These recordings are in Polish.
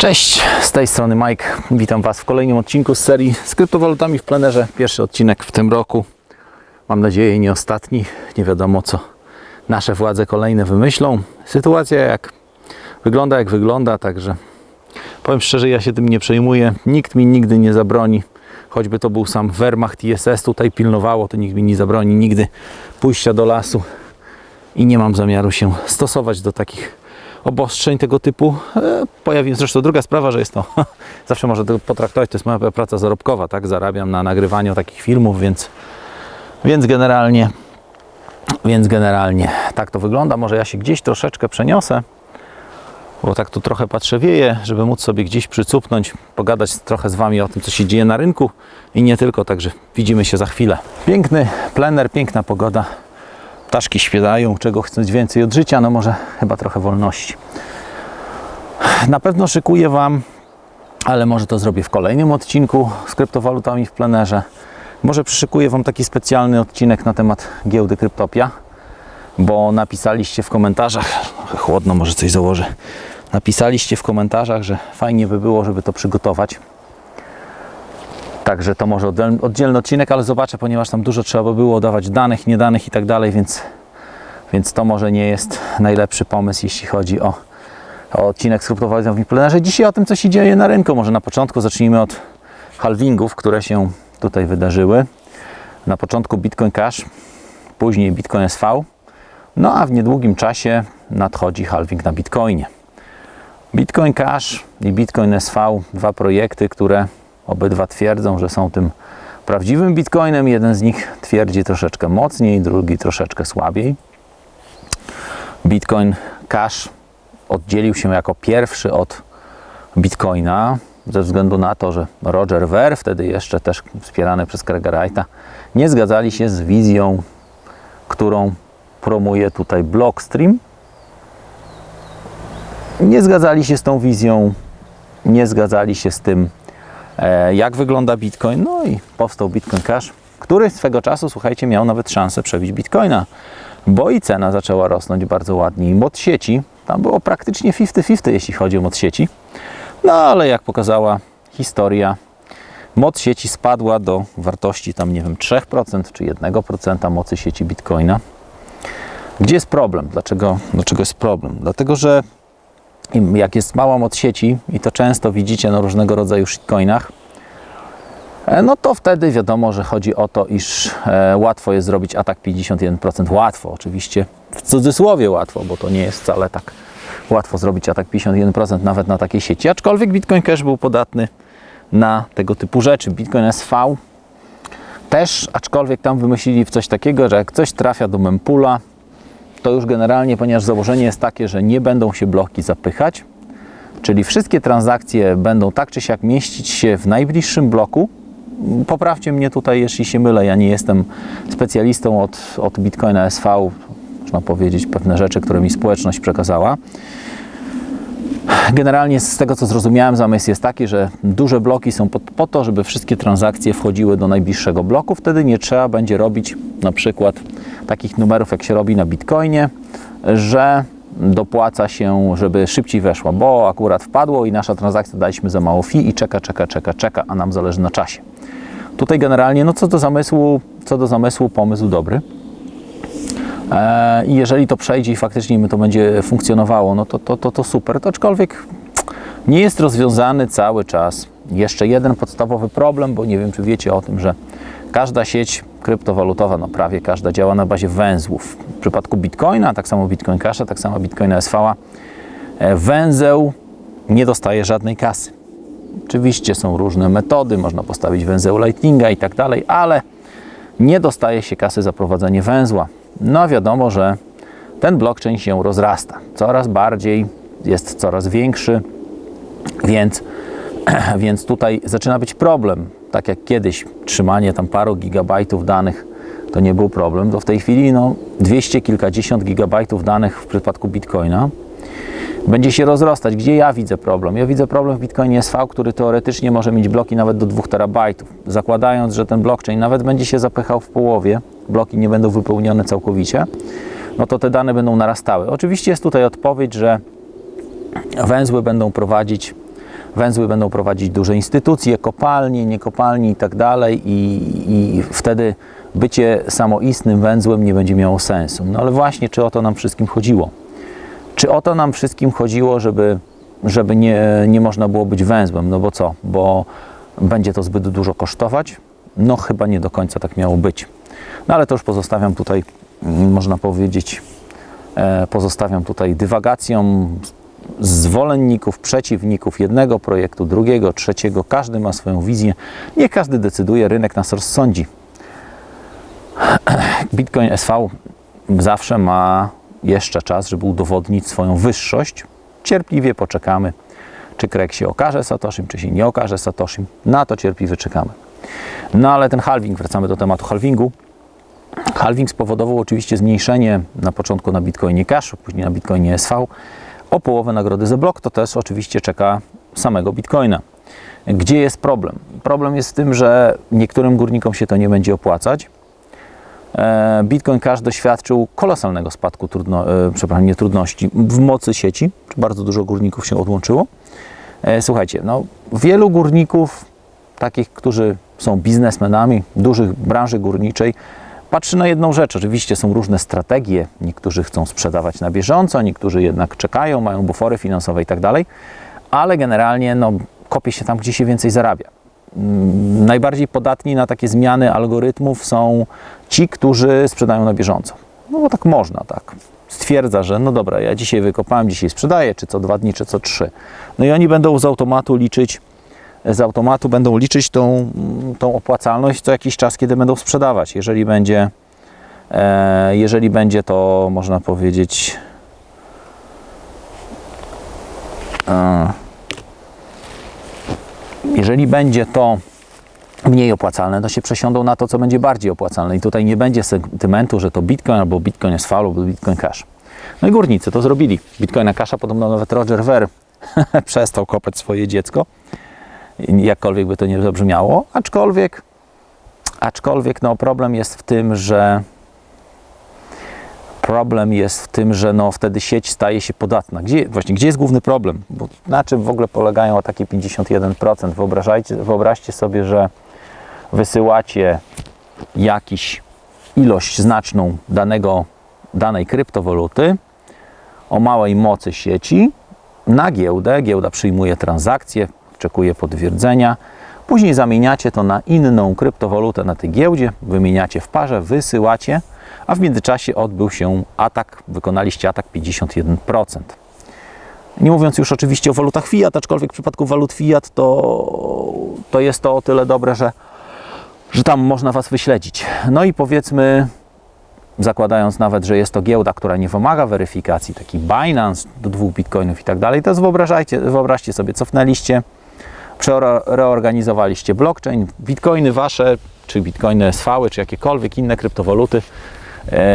Cześć, z tej strony Mike. Witam Was w kolejnym odcinku z serii z kryptowalutami w plenerze. Pierwszy odcinek w tym roku. Mam nadzieję nie ostatni. Nie wiadomo co nasze władze kolejne wymyślą. Sytuacja jak wygląda jak wygląda, także powiem szczerze, ja się tym nie przejmuję. Nikt mi nigdy nie zabroni, choćby to był sam Wehrmacht ISS tutaj pilnowało, to nikt mi nie zabroni nigdy pójścia do lasu i nie mam zamiaru się stosować do takich obostrzeń tego typu. E, Pojawi zresztą druga sprawa, że jest to, zawsze można to potraktować, to jest moja praca zarobkowa, tak? Zarabiam na nagrywaniu takich filmów, więc, więc generalnie, więc generalnie tak to wygląda. Może ja się gdzieś troszeczkę przeniosę, bo tak tu trochę patrzę wieje, żeby móc sobie gdzieś przycupnąć, pogadać trochę z Wami o tym, co się dzieje na rynku i nie tylko, także widzimy się za chwilę. Piękny plener, piękna pogoda. Ptaszki śpiewają, czego chcąc więcej od życia, no może chyba trochę wolności. Na pewno szykuję Wam, ale może to zrobię w kolejnym odcinku z kryptowalutami w plenerze. Może przyszykuję Wam taki specjalny odcinek na temat giełdy Kryptopia, bo napisaliście w komentarzach, chłodno może coś założę, napisaliście w komentarzach, że fajnie by było, żeby to przygotować. Także to może oddziel- oddzielny odcinek, ale zobaczę, ponieważ tam dużo trzeba by było dawać danych, niedanych i tak dalej, więc, więc to może nie jest najlepszy pomysł, jeśli chodzi o, o odcinek z kryptowalutami w plenerze. Dzisiaj o tym, co się dzieje na rynku. Może na początku zacznijmy od halvingów, które się tutaj wydarzyły. Na początku Bitcoin Cash, później Bitcoin SV, no a w niedługim czasie nadchodzi halving na Bitcoinie. Bitcoin Cash i Bitcoin SV, dwa projekty, które obydwa twierdzą, że są tym prawdziwym Bitcoinem. Jeden z nich twierdzi troszeczkę mocniej, drugi troszeczkę słabiej. Bitcoin Cash oddzielił się jako pierwszy od Bitcoina ze względu na to, że Roger Ver, wtedy jeszcze też wspierany przez Craiga Wrighta, nie zgadzali się z wizją, którą promuje tutaj Blockstream. Nie zgadzali się z tą wizją, nie zgadzali się z tym, jak wygląda Bitcoin. No i powstał Bitcoin Cash, który swego czasu, słuchajcie, miał nawet szansę przebić Bitcoina, bo i cena zaczęła rosnąć bardzo ładnie. I moc sieci, tam było praktycznie 50-50, jeśli chodzi o moc sieci. No ale jak pokazała historia, moc sieci spadła do wartości tam, nie wiem, 3% czy 1% mocy sieci Bitcoina. Gdzie jest problem? Dlaczego, dlaczego jest problem? Dlatego, że jak jest mała moc sieci, i to często widzicie na różnego rodzaju shitcoinach, e, no to wtedy wiadomo, że chodzi o to, iż e, łatwo jest zrobić atak 51%. Łatwo, oczywiście w cudzysłowie łatwo, bo to nie jest wcale tak łatwo zrobić atak 51% nawet na takiej sieci. Aczkolwiek Bitcoin Cash był podatny na tego typu rzeczy. Bitcoin SV też, aczkolwiek tam wymyślili coś takiego, że jak coś trafia do mempula, to już generalnie, ponieważ założenie jest takie, że nie będą się bloki zapychać, czyli wszystkie transakcje będą tak czy siak mieścić się w najbliższym bloku. Poprawcie mnie tutaj, jeśli się mylę, ja nie jestem specjalistą od, od Bitcoina SV, można powiedzieć pewne rzeczy, które mi społeczność przekazała. Generalnie z tego co zrozumiałem, zamysł jest taki, że duże bloki są po, po to, żeby wszystkie transakcje wchodziły do najbliższego bloku. Wtedy nie trzeba będzie robić na przykład takich numerów, jak się robi na Bitcoinie, że dopłaca się, żeby szybciej weszła, bo akurat wpadło i nasza transakcja daliśmy za mało fee i czeka, czeka, czeka, czeka, a nam zależy na czasie. Tutaj generalnie, no co do zamysłu, co do zamysłu pomysł dobry. E, I jeżeli to przejdzie i faktycznie to będzie funkcjonowało, no to, to, to, to super. To aczkolwiek nie jest rozwiązany cały czas jeszcze jeden podstawowy problem, bo nie wiem, czy wiecie o tym, że każda sieć kryptowalutowa, no prawie każda, działa na bazie węzłów. W przypadku Bitcoina, tak samo Bitcoin Casha, tak samo Bitcoina SV, e, węzeł nie dostaje żadnej kasy. Oczywiście są różne metody, można postawić węzeł Lightninga i tak dalej, ale nie dostaje się kasy za prowadzenie węzła. No wiadomo, że ten blockchain się rozrasta. Coraz bardziej, jest coraz większy, więc, więc tutaj zaczyna być problem. Tak jak kiedyś trzymanie tam paru gigabajtów danych to nie był problem, to w tej chwili no, 200 kilkadziesiąt gigabajtów danych w przypadku Bitcoina będzie się rozrastać. Gdzie ja widzę problem? Ja widzę problem w Bitcoinie SV, który teoretycznie może mieć bloki nawet do 2 terabajtów. Zakładając, że ten blockchain nawet będzie się zapychał w połowie, bloki nie będą wypełnione całkowicie, no to te dane będą narastały. Oczywiście jest tutaj odpowiedź, że węzły będą prowadzić węzły będą prowadzić duże instytucje, kopalnie, niekopalnie i tak dalej i wtedy bycie samoistnym węzłem nie będzie miało sensu. No ale właśnie, czy o to nam wszystkim chodziło? Czy o to nam wszystkim chodziło, żeby, żeby nie, nie można było być węzłem? No bo co? Bo będzie to zbyt dużo kosztować? No chyba nie do końca tak miało być. No ale to już pozostawiam tutaj, mm, można powiedzieć, e, pozostawiam tutaj dywagacjom zwolenników, przeciwników jednego projektu, drugiego, trzeciego. Każdy ma swoją wizję. Nie każdy decyduje, rynek nas rozsądzi. Bitcoin SV zawsze ma jeszcze czas, żeby udowodnić swoją wyższość. Cierpliwie poczekamy, czy Krek się okaże Satoshim, czy się nie okaże Satoshim. Na to cierpliwie czekamy. No ale ten halving, wracamy do tematu halvingu. Halving spowodował oczywiście zmniejszenie na początku na Bitcoinie Cash, później na Bitcoinie SV o połowę nagrody za blok. To też oczywiście czeka samego Bitcoina. Gdzie jest problem? Problem jest w tym, że niektórym górnikom się to nie będzie opłacać. E, Bitcoin Cash doświadczył kolosalnego spadku trudno, e, przepraszam, nie trudności w mocy sieci. Bardzo dużo górników się odłączyło. E, Słuchajcie, no, wielu górników, takich, którzy są biznesmenami dużych branży górniczej, patrzy na jedną rzecz. Oczywiście są różne strategie. Niektórzy chcą sprzedawać na bieżąco, niektórzy jednak czekają, mają bufory finansowe i tak dalej, ale generalnie no, kopie się tam, gdzie się więcej zarabia. Mm, Najbardziej podatni na takie zmiany algorytmów są ci, którzy sprzedają na bieżąco. No bo tak można, tak. Stwierdza, że no dobra, ja dzisiaj wykopałem, dzisiaj sprzedaję, czy co dwa dni, czy co trzy. No i oni będą z automatu liczyć, z automatu będą liczyć tą, tą opłacalność co jakiś czas, kiedy będą sprzedawać. Jeżeli będzie, e, jeżeli będzie to, można powiedzieć, e, jeżeli będzie to mniej opłacalne, to się przesiądą na to, co będzie bardziej opłacalne. I tutaj nie będzie sentymentu, że to Bitcoin albo Bitcoin jest falu, albo Bitcoin Cash. No i górnicy to zrobili. Bitcoina Casha podobno nawet Roger Ver przestał kopać swoje dziecko, jakkolwiek by to nie zabrzmiało, aczkolwiek, aczkolwiek no, problem jest w tym, że problem jest w tym, że no, wtedy sieć staje się podatna. Gdzie, właśnie, gdzie jest główny problem? Bo na czym w ogóle polegają takie 51%? Wyobrażajcie, wyobraźcie sobie, że wysyłacie jakiś ilość znaczną danego, danej kryptowaluty o małej mocy sieci na giełdę. Giełda przyjmuje transakcję, oczekuje potwierdzenia. Później zamieniacie to na inną kryptowalutę na tej giełdzie, wymieniacie w parze, wysyłacie, a w międzyczasie odbył się atak, wykonaliście atak 51%. Nie mówiąc już oczywiście o walutach fiat, aczkolwiek w przypadku walut fiat to, to jest to o tyle dobre, że, że tam można Was wyśledzić. No i powiedzmy, zakładając nawet, że jest to giełda, która nie wymaga weryfikacji, taki Binance do dwóch bitcoinów i tak dalej, to wyobrażajcie, wyobraźcie sobie, cofnęliście, przeorganizowaliście blockchain, bitcoiny wasze, czy bitcoiny SV, czy jakiekolwiek inne kryptowaluty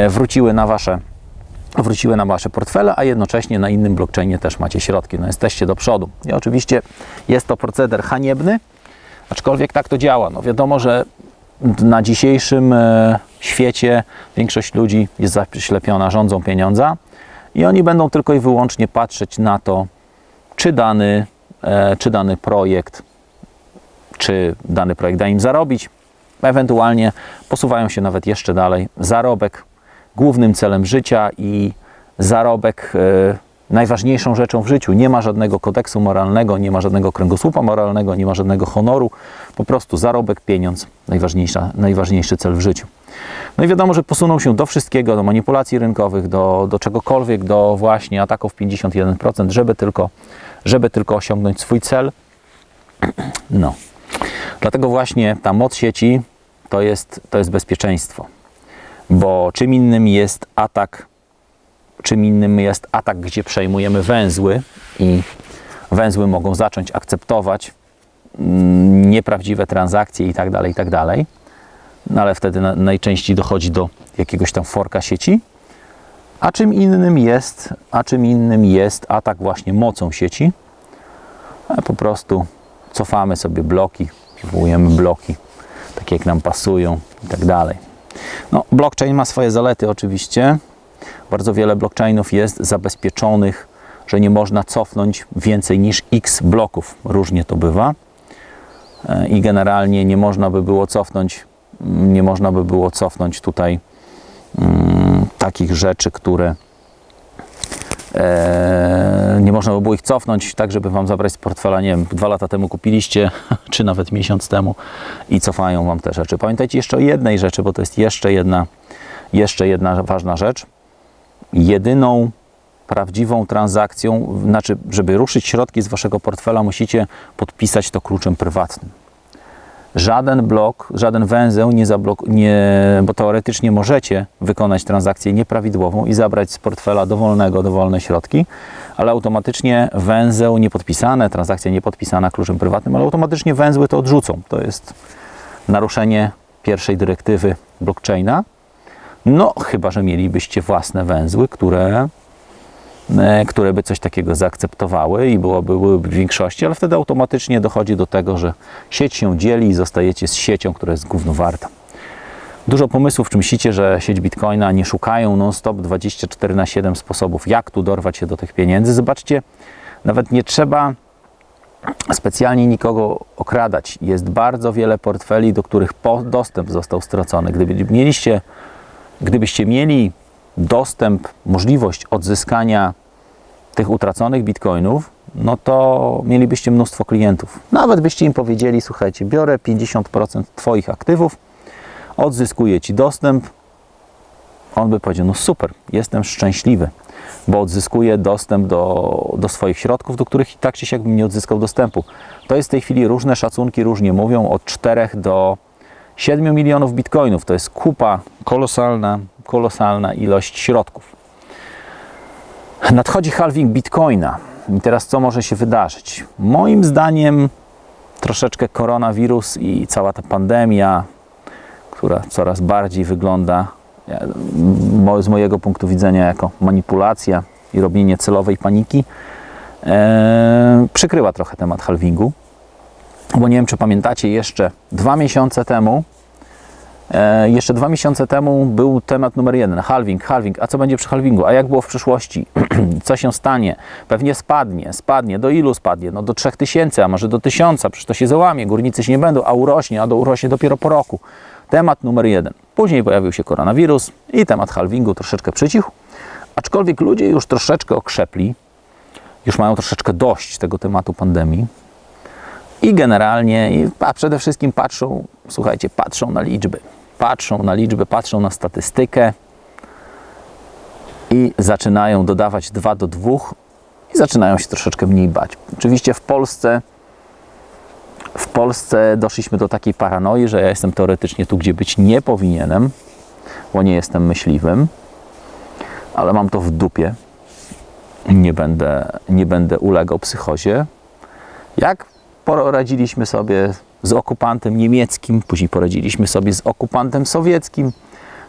wróciły na wasze wróciły na wasze portfele, a jednocześnie na innym blockchainie też macie środki. No jesteście do przodu. I oczywiście jest to proceder haniebny, aczkolwiek tak to działa. No wiadomo, że na dzisiejszym e, świecie większość ludzi jest zaślepiona rządzą pieniądza i oni będą tylko i wyłącznie patrzeć na to, czy dany, e, czy dany projekt, czy dany projekt da im zarobić. Ewentualnie posuwają się nawet jeszcze dalej. Zarobek głównym celem życia i zarobek e, najważniejszą rzeczą w życiu. Nie ma żadnego kodeksu moralnego, nie ma żadnego kręgosłupa moralnego, nie ma żadnego honoru. Po prostu zarobek, pieniądz, najważniejsza, najważniejszy cel w życiu. No i wiadomo, że posuną się do wszystkiego, do manipulacji rynkowych, do, do czegokolwiek, do właśnie ataków 51%, żeby tylko, żeby tylko osiągnąć swój cel. No. Dlatego właśnie ta moc sieci to jest, to jest bezpieczeństwo. Bo czym innym jest atak, czym innym jest atak, gdzie przejmujemy węzły i węzły mogą zacząć akceptować mm, nieprawdziwe transakcje i tak dalej, i tak. No ale wtedy na, najczęściej dochodzi do jakiegoś tam forka sieci. A czym innym jest, a czym innym jest atak właśnie mocą sieci. Po prostu cofamy sobie bloki, przywołujemy bloki, takie jak nam pasują i tak dalej. No, blockchain ma swoje zalety oczywiście. Bardzo wiele blockchainów jest zabezpieczonych że nie można cofnąć więcej niż x bloków. Różnie to bywa. E, I generalnie nie można by było cofnąć, mm, nie można by było cofnąć tutaj mm, takich rzeczy, które e, nie można by było ich cofnąć, tak żeby Wam zabrać z portfela, nie wiem, dwa lata temu kupiliście, czy nawet miesiąc temu i cofają Wam te rzeczy. Pamiętajcie jeszcze o jednej rzeczy, bo to jest jeszcze jedna, jeszcze jedna ważna rzecz. Jedyną prawdziwą transakcją, znaczy, żeby ruszyć środki z Waszego portfela, musicie podpisać to kluczem prywatnym żaden blok, żaden węzeł nie zablok, nie, bo teoretycznie możecie wykonać transakcję nieprawidłową i zabrać z portfela dowolnego dowolne środki, ale automatycznie węzeł niepodpisane, transakcja niepodpisana kluczem prywatnym, ale automatycznie węzły to odrzucą. To jest naruszenie pierwszej dyrektywy blockchaina. No, chyba że mielibyście własne węzły, które e, które by coś takiego zaakceptowały i byłoby, byłyby w większości, ale wtedy automatycznie dochodzi do tego, że sieć się dzieli i zostajecie z siecią, która jest gówno warta. Dużo pomysłów, czy myślicie, że sieć Bitcoina nie szukają non-stop 24 na 7 sposobów, jak tu dorwać się do tych pieniędzy. Zobaczcie, nawet nie trzeba specjalnie nikogo okradać. Jest bardzo wiele portfeli, do których dostęp został stracony. Gdyby mieliście, gdybyście mieli dostęp, możliwość odzyskania tych utraconych bitcoinów, no to mielibyście mnóstwo klientów. Nawet byście im powiedzieli, słuchajcie, biorę 50% Twoich aktywów, odzyskuję Ci dostęp. On by powiedział, no super, jestem szczęśliwy, bo odzyskuję dostęp do, do swoich środków, do których i tak czy siak bym nie odzyskał dostępu. To jest w tej chwili różne szacunki, różnie mówią, od 4 do 7 milionów bitcoinów. To jest kupa, kolosalna, kolosalna ilość środków. Nadchodzi halving bitcoina. I teraz co może się wydarzyć? Moim zdaniem troszeczkę koronawirus i cała ta pandemia, która coraz bardziej wygląda mo- z mojego punktu widzenia jako manipulacja i robienie celowej paniki, e, przykryła trochę temat halvingu. Bo nie wiem, czy pamiętacie, jeszcze dwa miesiące temu E, jeszcze dwa miesiące temu był temat numer jeden, halving, halving, a co będzie przy halvingu, a jak było w przyszłości, co się stanie, pewnie spadnie, spadnie, do ilu spadnie, no do 3000, a może do 1000, przecież to się załamie, górnicy się nie będą, a urośnie, a do urośnie dopiero po roku. Temat numer jeden. Później pojawił się koronawirus i temat halvingu troszeczkę przycichł, aczkolwiek ludzie już troszeczkę okrzepli, już mają troszeczkę dość tego tematu pandemii, i generalnie, a przede wszystkim patrzą, słuchajcie, patrzą na liczby. Patrzą na liczby, patrzą na statystykę i zaczynają dodawać 2 do 2 i zaczynają się troszeczkę mniej bać. Oczywiście w Polsce w Polsce doszliśmy do takiej paranoi, że ja jestem teoretycznie tu, gdzie być nie powinienem, bo nie jestem myśliwym, ale mam to w dupie. Nie będę, nie będę ulegał psychozie. Jak poradziliśmy sobie z okupantem niemieckim, później poradziliśmy sobie z okupantem sowieckim,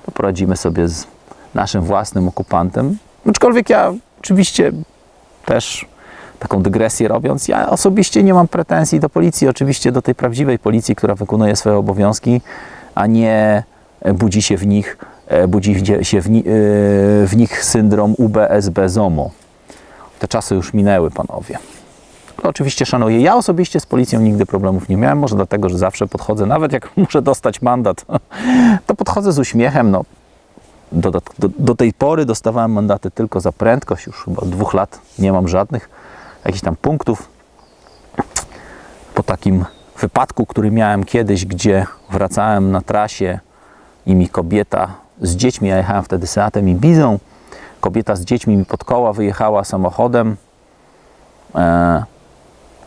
to poradzimy sobie z naszym własnym okupantem. Aczkolwiek ja oczywiście też taką dygresję robiąc, ja osobiście nie mam pretensji do policji, oczywiście do tej prawdziwej policji, która wykonuje swoje obowiązki, a nie budzi się w nich, e, budzi się w, ni- e, w nich syndrom UBSB ZOMO. Te czasy już minęły, panowie. No, oczywiście szanuję. Ja osobiście z policją nigdy problemów nie miałem, może dlatego, że zawsze podchodzę, nawet jak muszę dostać mandat, to podchodzę z uśmiechem. No, do, do, do tej pory dostawałem mandaty tylko za prędkość, już chyba od dwóch lat nie mam żadnych jakichś tam punktów. Po takim wypadku, który miałem kiedyś, gdzie wracałem na trasie i mi kobieta z dziećmi, ja jechałem wtedy Seatem i Bizą, kobieta z dziećmi mi pod koła wyjechała samochodem, E,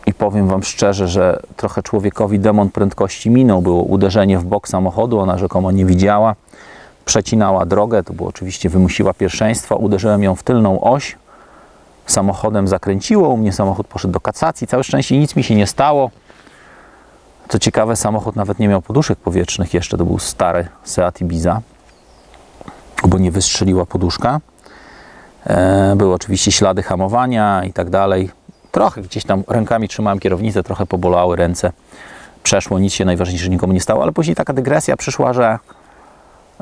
I powiem Wam szczerze, że trochę człowiekowi demon prędkości minął. Było uderzenie w bok samochodu, ona rzekomo nie widziała. Przecinała drogę, to było oczywiście wymusiła pierwszeństwa. Uderzyłem ją w tylną oś. Samochodem zakręciło, u mnie samochód poszedł do kasacji. Całe szczęście nic mi się nie stało. Co ciekawe, samochód nawet nie miał poduszek powietrznych jeszcze. To był stary Seat Ibiza, bo nie wystrzeliła poduszka. E, Były oczywiście ślady hamowania i tak dalej. Trochę gdzieś tam rękami trzymałem kierownicę, trochę pobolały ręce. Przeszło, nic się najważniejsze nikomu nie stało, ale później taka dygresja przyszła, że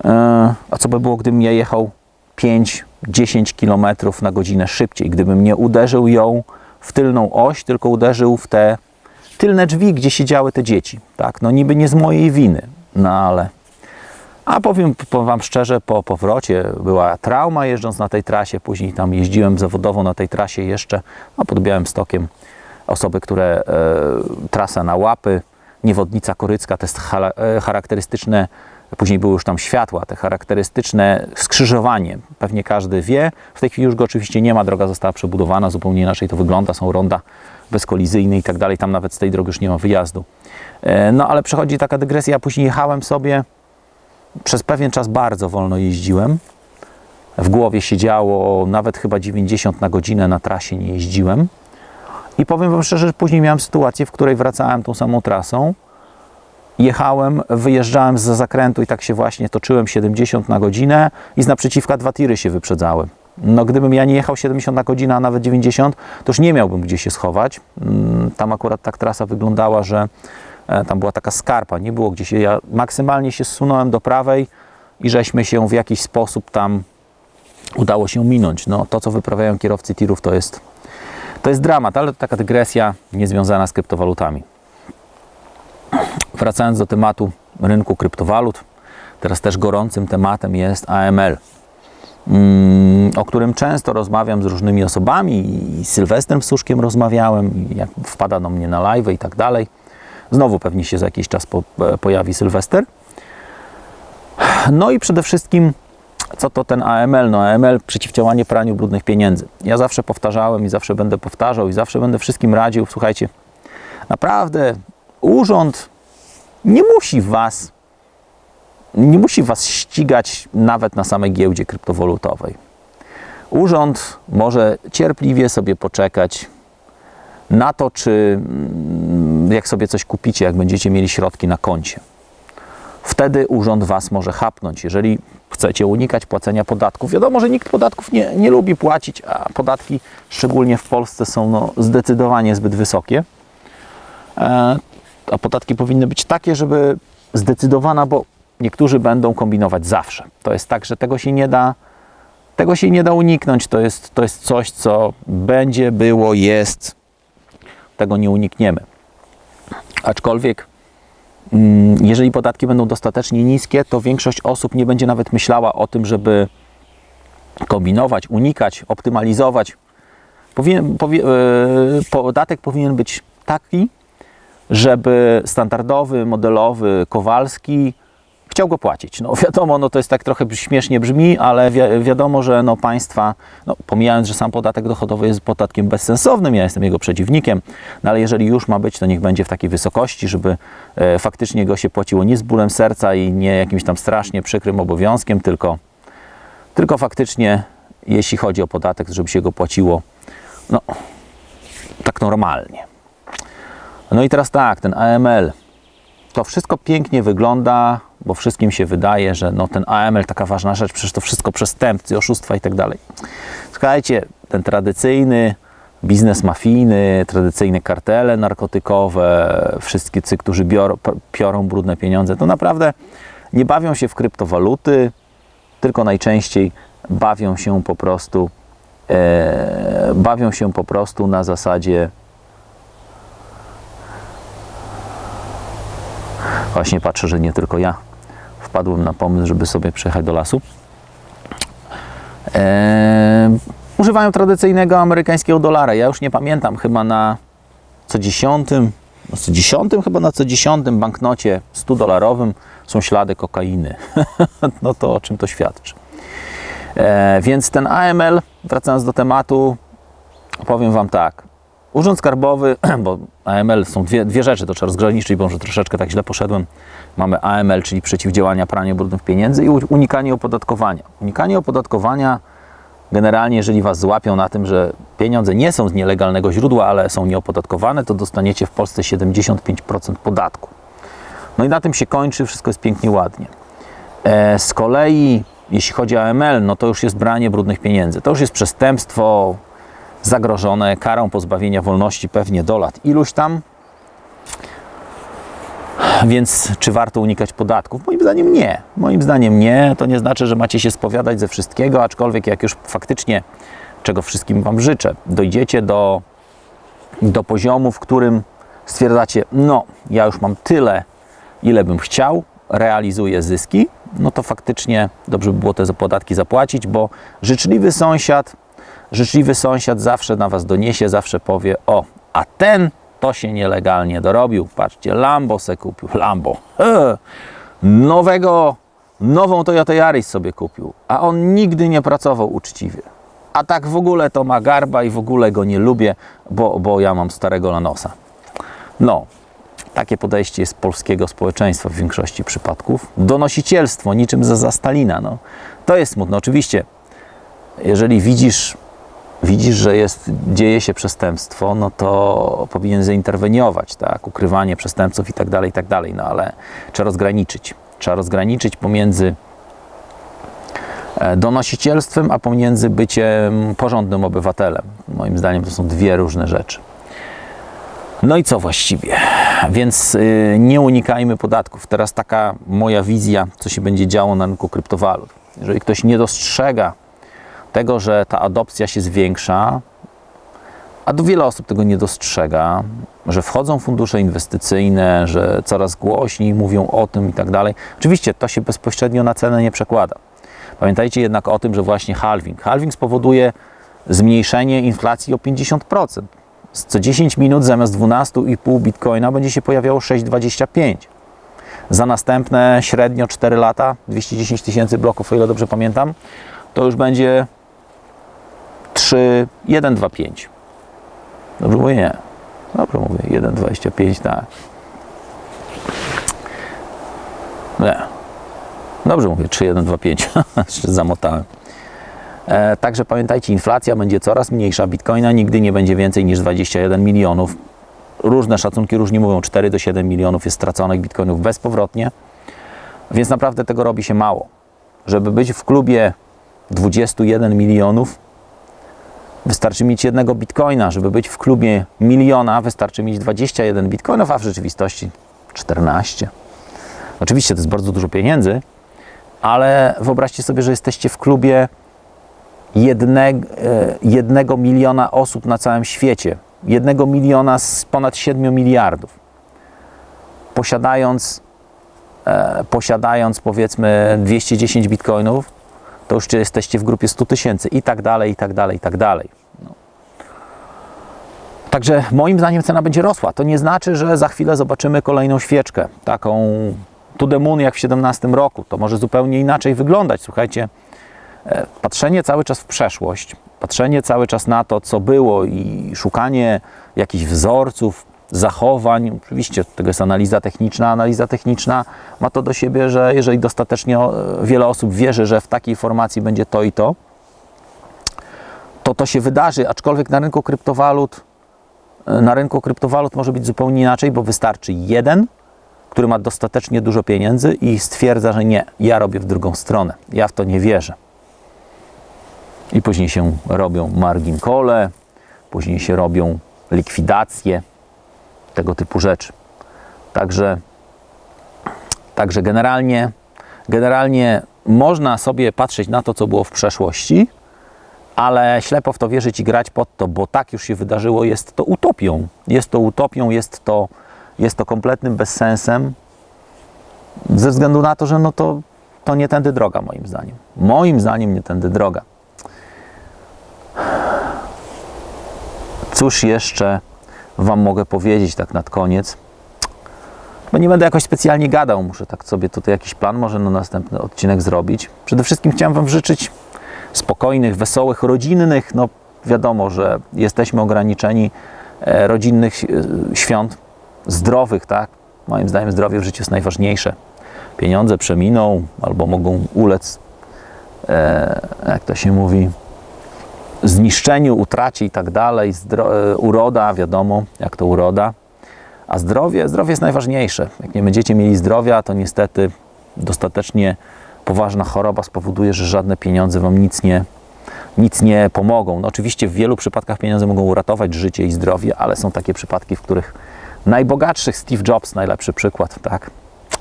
e, a co by było, gdybym ja jechał 5 10 km na godzinę szybciej. Gdybym nie uderzył ją w tylną oś, tylko uderzył w te tylne drzwi, gdzie siedziały te dzieci. Tak, no niby nie z mojej winy, no ale. A powiem, powiem Wam szczerze, po powrocie była trauma jeżdżąc na tej trasie. Później tam jeździłem zawodowo na tej trasie jeszcze, no pod Białym Stokiem. Osoby, które e, trasa na łapy, niewodnica korycka, to jest e, charakterystyczne, później były już tam światła, te charakterystyczne skrzyżowanie. Pewnie każdy wie. W tej chwili już go oczywiście nie ma, droga została przebudowana, zupełnie inaczej to wygląda, są ronda bezkolizyjne i tak dalej. Tam nawet z tej drogi już nie ma wyjazdu. E, no ale przechodzi taka dygresja, ja później jechałem sobie, przez pewien czas bardzo wolno jeździłem. W głowie siedziało nawet chyba 90 na godzinę na trasie nie jeździłem. I powiem Wam szczerze, że później miałem sytuację, w której wracałem tą samą trasą. Jechałem, wyjeżdżałem z zakrętu i tak się właśnie toczyłem 70 na godzinę i z naprzeciwka dwa tiry się wyprzedzały. No gdybym ja nie jechał 70 na godzinę, a nawet 90, to już nie miałbym gdzie się schować. Mm, Tam akurat tak trasa wyglądała, że e, tam była taka skarpa, nie było gdzie się, ja maksymalnie się zsunąłem do prawej i żeśmy się w jakiś sposób tam udało się minąć. No to, co wyprawiają kierowcy tirów, to jest, to jest dramat, ale to taka dygresja niezwiązana z kryptowalutami. Wracając do tematu rynku kryptowalut, teraz też gorącym tematem jest AML, mm, o którym często rozmawiam z różnymi osobami i z Sylwestrem Suszkiem rozmawiałem, jak wpada do mnie na live i tak dalej. Znowu pewnie się za jakiś czas po, e, pojawi Sylwester. No i przede wszystkim, co to ten AML? No AML, przeciwdziałanie praniu brudnych pieniędzy. Ja zawsze powtarzałem i zawsze będę powtarzał i zawsze będę wszystkim radził, słuchajcie, naprawdę urząd nie musi was nie musi was ścigać nawet na samej giełdzie kryptowalutowej. Urząd może cierpliwie sobie poczekać na to, czy mm, jak sobie coś kupicie, jak będziecie mieli środki na koncie. Wtedy urząd was może chapnąć, jeżeli chcecie unikać płacenia podatków. Wiadomo, że nikt podatków nie, nie lubi płacić, a podatki, szczególnie w Polsce, są no, zdecydowanie zbyt wysokie. A podatki powinny być takie, żeby zdecydowana, bo niektórzy będą kombinować zawsze. To jest tak, że tego się nie da, tego się nie da uniknąć. To jest, to jest coś, co będzie, było, jest. Tego nie unikniemy. Aczkolwiek, mm, jeżeli podatki będą dostatecznie niskie, to większość osób nie będzie nawet myślała o tym, żeby kombinować, unikać, optymalizować. Powie, e, podatek powinien być taki, żeby standardowy, modelowy Kowalski chciał go płacić. No wiadomo, no to jest tak trochę śmiesznie brzmi, ale wi wiadomo, że no państwa, no pomijając, że sam podatek dochodowy jest podatkiem bezsensownym, ja jestem jego przeciwnikiem, no ale jeżeli już ma być, to niech będzie w takiej wysokości, żeby e, faktycznie go się płaciło nie z bólem serca i nie jakimś tam strasznie przykrym obowiązkiem, tylko, tylko faktycznie, jeśli chodzi o podatek, żeby się go płaciło, no tak normalnie. No i teraz tak, ten AML. To wszystko pięknie wygląda, bo wszystkim się wydaje, że no ten AML taka ważna rzecz, przecież to wszystko przestępcy, oszustwa i tak dalej. Słuchajcie, ten tradycyjny biznes mafijny, tradycyjne kartele narkotykowe, wszystkie ci, którzy biorą, piorą brudne pieniądze, to naprawdę nie bawią się w kryptowaluty, tylko najczęściej bawią się po prostu e, bawią się po prostu na zasadzie Właśnie patrzę, że nie tylko ja wpadłem na pomysł, żeby sobie przyjechać do lasu. Eee, używają tradycyjnego amerykańskiego dolara. Ja już nie pamiętam, chyba na co dziesiątym, no co dziesiątym, chyba na co dziesiątym banknocie 100 dolarowym są ślady kokainy. no to o czym to świadczy? Eee, więc ten AML, wracając do tematu, powiem Wam tak. Urząd Skarbowy, bo AML są dwie, dwie rzeczy, to trzeba rozgraniczyć, bo może troszeczkę tak źle poszedłem. Mamy AML, czyli przeciwdziałania praniu brudnych pieniędzy i unikanie opodatkowania. Unikanie opodatkowania generalnie, jeżeli Was złapią na tym, że pieniądze nie są z nielegalnego źródła, ale są nieopodatkowane, to dostaniecie w Polsce 75% podatku. No i na tym się kończy, wszystko jest pięknie, ładnie. E, z kolei, jeśli chodzi o AML, no to już jest branie brudnych pieniędzy. To już jest przestępstwo, zagrożone karą pozbawienia wolności pewnie do lat iluś tam. Więc czy warto unikać podatków? Moim zdaniem nie. Moim zdaniem nie. To nie znaczy, że macie się spowiadać ze wszystkiego, aczkolwiek jak już faktycznie, czego wszystkim Wam życzę, dojdziecie do, do poziomu, w którym stwierdzacie, no, ja już mam tyle, ile bym chciał, realizuję zyski, no to faktycznie dobrze by było te podatki zapłacić, bo życzliwy sąsiad, życzliwy sąsiad zawsze na Was doniesie, zawsze powie, o, a ten to się nielegalnie dorobił. Patrzcie, Lambo se kupił, Lambo. E, nowego, nową Toyota Yaris sobie kupił, a on nigdy nie pracował uczciwie. A tak w ogóle to ma garba i w ogóle go nie lubię, bo, bo ja mam starego Lanosa. No, takie podejście jest polskiego społeczeństwa w większości przypadków. Donosicielstwo, niczym za, za Stalina. No, to jest smutne. Oczywiście, jeżeli widzisz, widzisz, że jest, dzieje się przestępstwo, no to powinien zainterweniować, tak? Ukrywanie przestępców i tak dalej, i tak dalej. No ale trzeba rozgraniczyć. Trzeba rozgraniczyć pomiędzy e, donosicielstwem, a pomiędzy byciem porządnym obywatelem. Moim zdaniem to są dwie różne rzeczy. No i co właściwie? Więc y, nie unikajmy podatków. Teraz taka moja wizja, co się będzie działo na rynku kryptowalut. Jeżeli ktoś nie dostrzega tego, że ta adopcja się zwiększa, a wiele osób tego nie dostrzega, że wchodzą fundusze inwestycyjne, że coraz głośniej mówią o tym i tak dalej. Oczywiście to się bezpośrednio na cenę nie przekłada. Pamiętajcie jednak o tym, że właśnie halving. Halving spowoduje zmniejszenie inflacji o 50% co 10 minut zamiast 12,5 bitcoina będzie się pojawiało 6,25. Za następne średnio 4 lata, 210 tysięcy bloków, o ile dobrze pamiętam, to już będzie 3,125. Dobrze mówię? Nie. Dobrze mówię, 1,25, tak. Nie. Dobrze mówię, 3,125. Jeszcze zamotałem. E, także pamiętajcie, inflacja będzie coraz mniejsza. Bitcoina nigdy nie będzie więcej niż 21 milionów. Różne szacunki różnie mówią, 4 do 7 milionów jest straconych bitcoinów bezpowrotnie. Więc naprawdę tego robi się mało. Żeby być w klubie 21 milionów, wystarczy mieć jednego bitcoina. Żeby być w klubie miliona, wystarczy mieć 21 bitcoinów, a w rzeczywistości 14. Oczywiście to jest bardzo dużo pieniędzy, ale wyobraźcie sobie, że jesteście w klubie jedne, jednego miliona osób na całym świecie, jednego miliona z ponad 7 miliardów, posiadając, e, posiadając powiedzmy 210 bitcoinów, to już jesteście w grupie 100 tysięcy i tak dalej, i tak dalej, i tak dalej. No. Także moim zdaniem cena będzie rosła. To nie znaczy, że za chwilę zobaczymy kolejną świeczkę, taką to the moon jak w 17 roku. To może zupełnie inaczej wyglądać. Słuchajcie, E, patrzenie cały czas w przeszłość, patrzenie cały czas na to, co było i szukanie jakichś wzorców, zachowań. Oczywiście tego jest analiza techniczna. Analiza techniczna ma to do siebie, że jeżeli dostatecznie e, wiele osób wierzy, że w takiej formacji będzie to i to, to to się wydarzy, aczkolwiek na rynku kryptowalut e, na rynku kryptowalut może być zupełnie inaczej, bo wystarczy jeden, który ma dostatecznie dużo pieniędzy i stwierdza, że nie, ja robię w drugą stronę. Ja w to nie wierzę i później się robią margin call, później się robią likwidacje, tego typu rzeczy. Także, także generalnie, generalnie można sobie patrzeć na to, co było w przeszłości, ale ślepo w to wierzyć i grać pod to, bo tak już się wydarzyło, jest to utopią. Jest to utopią, jest to, jest to kompletnym bezsensem, ze względu na to, że no to, to nie tędy droga, moim zdaniem. Moim zdaniem nie tędy droga. Cóż jeszcze Wam mogę powiedzieć tak nad koniec? Bo nie będę jakoś specjalnie gadał, muszę tak sobie tutaj jakiś plan może na następny odcinek zrobić. Przede wszystkim chciałem Wam życzyć spokojnych, wesołych, rodzinnych. No wiadomo, że jesteśmy ograniczeni e, rodzinnych e, świąt, zdrowych, tak? Moim zdaniem zdrowie w życiu jest najważniejsze. Pieniądze przeminą albo mogą ulec, e, jak to się mówi, zniszczeniu, utracie i tak dalej. E, uroda, wiadomo, jak to uroda. A zdrowie, zdrowie jest najważniejsze. Jak nie będziecie mieli zdrowia, to niestety dostatecznie poważna choroba spowoduje, że żadne pieniądze wam nic nie, nic nie pomogą. No oczywiście w wielu przypadkach pieniądze mogą uratować życie i zdrowie, ale są takie przypadki, w których najbogatszych Steve Jobs, najlepszy przykład, tak.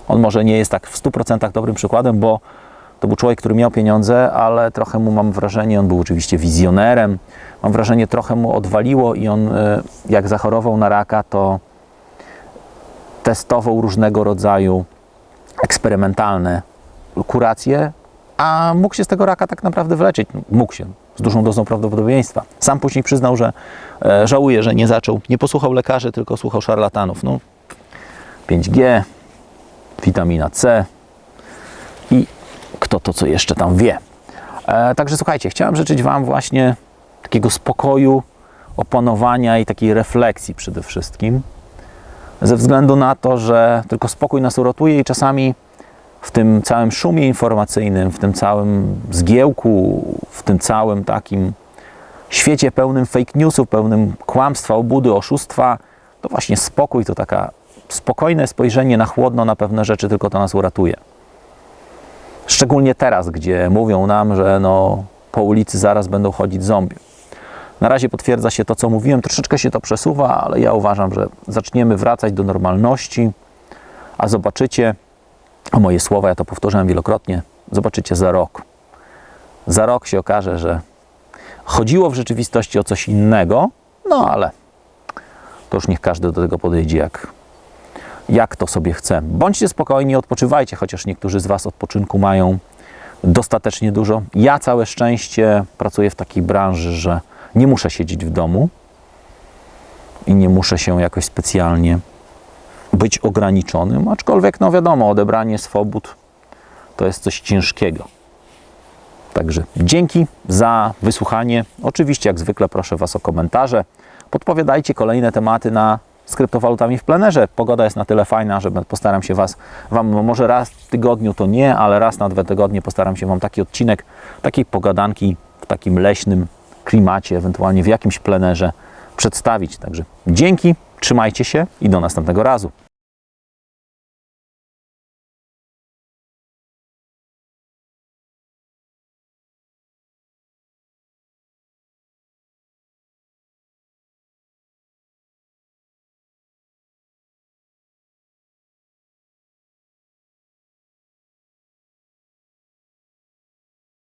On może nie jest tak w 100% dobrym przykładem, bo to był człowiek, który miał pieniądze, ale trochę mu mam wrażenie, on był oczywiście wizjonerem. Mam wrażenie, trochę mu odwaliło i on, e, jak zachorował na raka, to testował różnego rodzaju eksperymentalne kuracje, a mógł się z tego raka tak naprawdę wyleczyć. Mógł się, z dużą dozą prawdopodobieństwa. Sam później przyznał, że e, żałuje, że nie zaczął, nie posłuchał lekarzy, tylko słuchał szarlatanów. No, 5G, witamina C kto to co jeszcze tam wie. E, także słuchajcie, chciałem życzyć Wam właśnie takiego spokoju, opanowania i takiej refleksji przede wszystkim. Ze względu na to, że tylko spokój nas uratuje i czasami w tym całym szumie informacyjnym, w tym całym zgiełku, w tym całym takim świecie pełnym fake newsów, pełnym kłamstwa, obudy, oszustwa, to właśnie spokój, to taka spokojne spojrzenie na chłodno na pewne rzeczy tylko to nas uratuje. Szczególnie teraz, gdzie mówią nam, że no, po ulicy zaraz będą chodzić zombie. Na razie potwierdza się to, co mówiłem, troszeczkę się to przesuwa, ale ja uważam, że zaczniemy wracać do normalności, a zobaczycie, a moje słowa, ja to powtarzałem wielokrotnie, zobaczycie za rok. Za rok się okaże, że chodziło w rzeczywistości o coś innego, no ale to już niech każdy do tego podejdzie jak, jak to sobie chce. Bądźcie spokojni, odpoczywajcie, chociaż niektórzy z Was odpoczynku mają dostatecznie dużo. Ja całe szczęście pracuję w takiej branży, że nie muszę siedzieć w domu i nie muszę się jakoś specjalnie być ograniczonym, aczkolwiek, no wiadomo, odebranie swobód to jest coś ciężkiego. Także dzięki za wysłuchanie. Oczywiście, jak zwykle, proszę Was o komentarze. Podpowiadajcie kolejne tematy na z kryptowalutami w plenerze. Pogoda jest na tyle fajna, że postaram się Was, Wam może raz w tygodniu to nie, ale raz na dwa tygodnie postaram się Wam taki odcinek, takiej pogadanki w takim leśnym klimacie, ewentualnie w jakimś plenerze przedstawić. Także dzięki, trzymajcie się i do następnego razu.